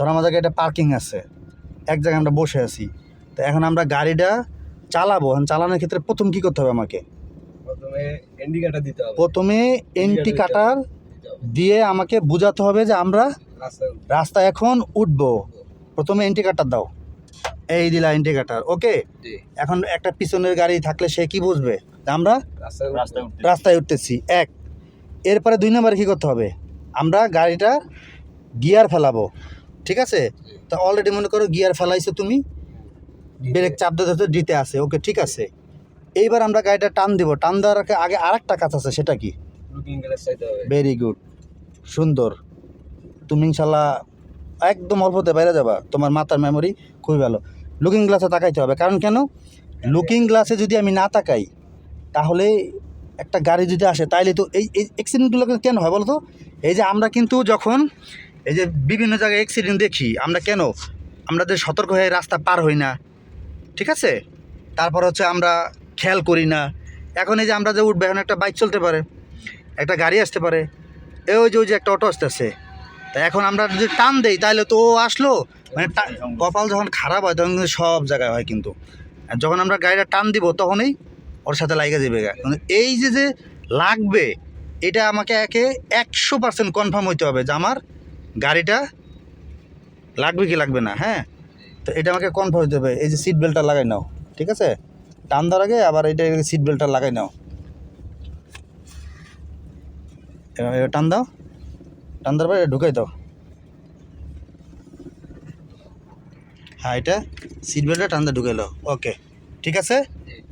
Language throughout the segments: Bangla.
ধর আমাদের একটা পার্কিং আছে। এক জায়গায় আমরা বসে আছি। তো এখন আমরা গাড়িটা চালাবো। এখন চালানোর ক্ষেত্রে প্রথম কী করতে হবে আমাকে? প্রথমে ইন্ডিকেটর দিতে হবে। প্রথমে এন্টি কাটার দিয়ে আমাকে বোঝাতে হবে যে আমরা রাস্তায় এখন উঠবো। প্রথমে এন্টি কাটার দাও। এই দিলা এন্টি কাটার ওকে এখন একটা পিছনের গাড়ি থাকলে সে কি বুঝবে? আমরা রাস্তায় উঠতেছি। এক। এরপরে দুই নম্বরে কী করতে হবে? আমরা গাড়িটা গিয়ার ফেলাবো। ঠিক আছে? তা অলরেডি মনে করো গিয়ার ফেলাইছো তুমি ব্রেক চাপ দিতে দিতে দিতে আছে ওকে ঠিক আছে। এইবার আমরা গাড়িটা টান দিব টান দেওয়ার আগে- আর একটা কাজ আছে সেটা কি? ভেরি গুড সুন্দর। তুমি ইনশাল্লাহ একদম অল্পতে বাইরে যাবা তোমার মাথার মেমোরি খুবই ভালো। লুকিং গ্লাসে তাকাইতে হবে কারণ কেন? লুকিং গ্লাসে যদি আমি না তাকাই তাহলে একটা গাড়ি যদি আসে তাইলে তো এই এই অ্যাক্সিডেন্টগুলো কেন হয় বলতো এই যে আমরা কিন্তু যখন এই যে বিভিন্ন জায়গায় অ্যাক্সিডেন্ট দেখি, আমরা কেন? আমরা যে সতর্ক হয়ে রাস্তা পার হই না। ঠিক আছে? তারপর হচ্ছে আমরা খেয়াল করি না। এখন এই যে আমরা যে উঠবে, এখন একটা বাইক চলতে পারে, একটা গাড়ি আসতে পারে, এ ওই যে ওই যে একটা অটো আসতেছে। তা এখন আমরা যদি টান দেই তাহলে তো ও আসলো। মানে কপাল যখন খারাপ হয়, তখন কিন্তু সব জায়গায় হয় কিন্তু। যখন আমরা গাড়িটা টান দিব, তখনই ওর সাথে লাগে যাবে গা। কিন্তু এই যে যে লাগবে, এটা আমাকে একে একশো পার্সেন্ট কনফার্ম হইতে হবে যে আমার গাড়িটা লাগবে কি লাগবে না হ্যাঁ? তো এটা আমাকে কনফার্ম হইতে হবে, এই যে সিট বেল্টটা লাগাই নাও, ঠিক আছে? টান দেওয়ার আগে আবার এটা সিট বেল্টটা লাগাই নাও। এবার টান দাও, টান দেওয়ার পরে ঢুকাই দাও। হ্যাঁ এটা সিট বেল্টটা টান দিয়ে ঢুকাইলো ওকে ঠিক আছে?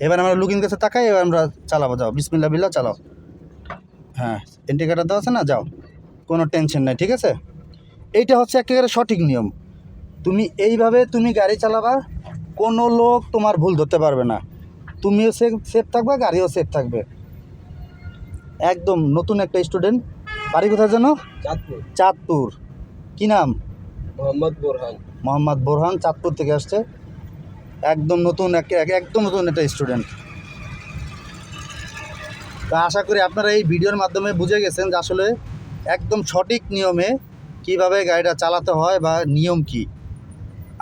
এবার আমরা লুকিং কাছে তাকাই, এবার আমরা চালাবো, যাও বিসমিল্লা বিল্লা চালাও। হ্যাঁ ইন্ডিকেটার দেওয়া আছে না, যাও, কোনো টেনশন নাই, ঠিক আছে? এইটা হচ্ছে একেবারে সঠিক নিয়ম। তুমি এইভাবে তুমি গাড়ি চালাবা কোনো লোক তোমার ভুল ধরতে পারবে না। তুমিও সেফ সেফ থাকবে গাড়িও সেফ থাকবে। একদম নতুন একটা স্টুডেন্ট বাড়ি কোথায় যেন? চাঁদপুর। চাঁদপুর। কি নাম? মোহাম্মদ বোরহান। মোহাম্মদ বোরহান চাঁদপুর থেকে আসছে। একদম নতুন এক এক- একদম নতুন একটা স্টুডেন্ট তা আশা করি আপনারা এই ভিডিওর মাধ্যমে বুঝে গেছেন যে আসলে একদম সঠিক নিয়মে কীভাবে গাড়িটা চালাতে হয় বা নিয়ম কি?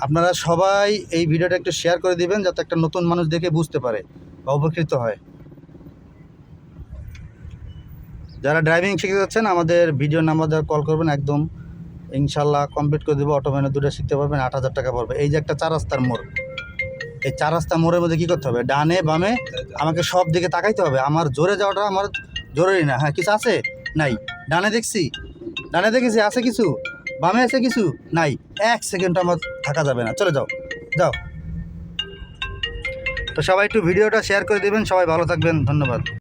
আপনারা সবাই এই ভিডিওটা একটু শেয়ার করে দিবেন যাতে একটা নতুন মানুষ দেখে বুঝতে পারে বা উপকৃত হয়। যারা ড্রাইভিং শিখতে যাচ্ছেন, আমাদের ভিডিও নাম্বার দেওয়ার কল করবেন একদম। ইনশাল্লাহ কমপ্লিট করে দেবো অটোমেনে দুটো শিখতে পারবেন, আট হাজার টাকা পড়বে। এই যে একটা চার রাস্তার মোড়। এই চার রাস্তার মোড়ের মধ্যে কী করতে হবে? ডানে বামে আমাকে সব দিকে তাকাইতে হবে। আমার জোরে যাওয়াটা আমার জরুরি না। হ্যাঁ কিছু আছে? নাই। ডানে দেখছি? ডানে দেখেছি, আছে কিছু? বামে আছে কিছু? নাই। এক সেকেন্ড আমার থাকা যাবে না। চলে যাও। যাও। তো সবাই একটু ভিডিওটা শেয়ার করে দেবেন। সবাই ভালো থাকবেন। ধন্যবাদ।